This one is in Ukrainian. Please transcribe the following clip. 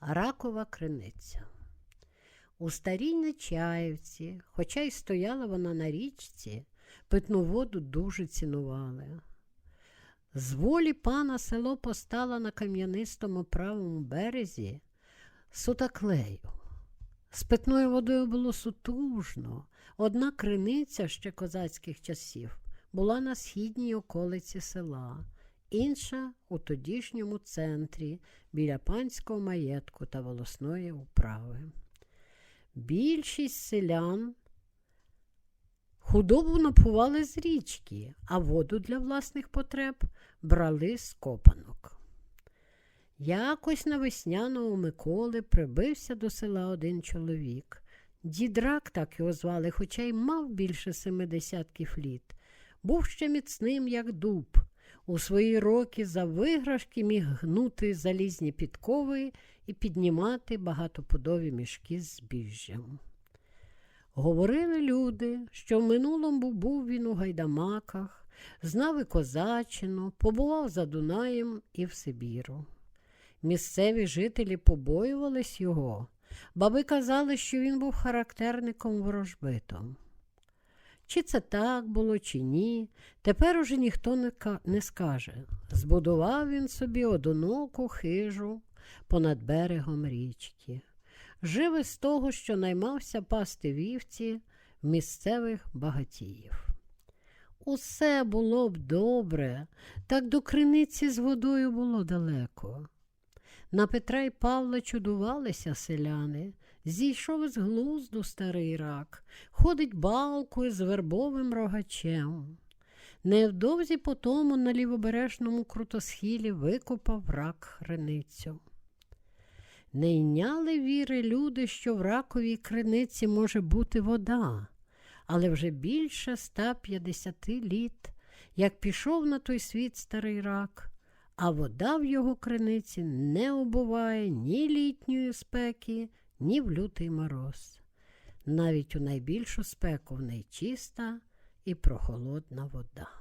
Ракова криниця. У старій Нечаївці, хоча й стояла вона на річці, питну воду дуже цінували. З волі пана село постало на кам'янистому правому березі сутаклею. З питною водою було сутужно. Одна криниця ще козацьких часів була на східній околиці села, інша у тодішньому центрі біля панського маєтку та волосної управи. Більшість селян худобу напували з річки, а воду для власних потреб брали з копанок. Якось на весняного Миколи прибився до села один чоловік. Дідрак так його звали, хоча й мав більше семи десятків літ. Був ще міцним, як дуб. У свої роки за виграшки міг гнути залізні підкови і піднімати багатопудові мішки з збіжжям. Говорили люди, що в минулому був він у гайдамаках, знав і козачину, побував за Дунаєм і в Сибіру. Місцеві жителі побоювались його, баби казали, що він був характерником ворожбитом. Чи це так було, чи ні, тепер уже ніхто не, скаже. Збудував він собі одиноку хижу понад берегом річки. Жив із того, що наймався пасти вівці місцевих багатіїв. Усе було б добре, так до криниці з водою було далеко. На Петра й Павла чудувалися селяни. Зійшов із глузду старий рак, ходить балкою з вербовим рогачем. Невдовзі по тому на лівобережному крутосхилі викопав рак хреницю. Не йняли віри люди, що в раковій криниці може бути вода, але вже більше 150 літ, як пішов на той світ старий рак, а вода в його криниці не обуває ні літньої спеки, ні в лютий мороз. Навіть у найбільшу спеку в неї чиста і прохолодна вода.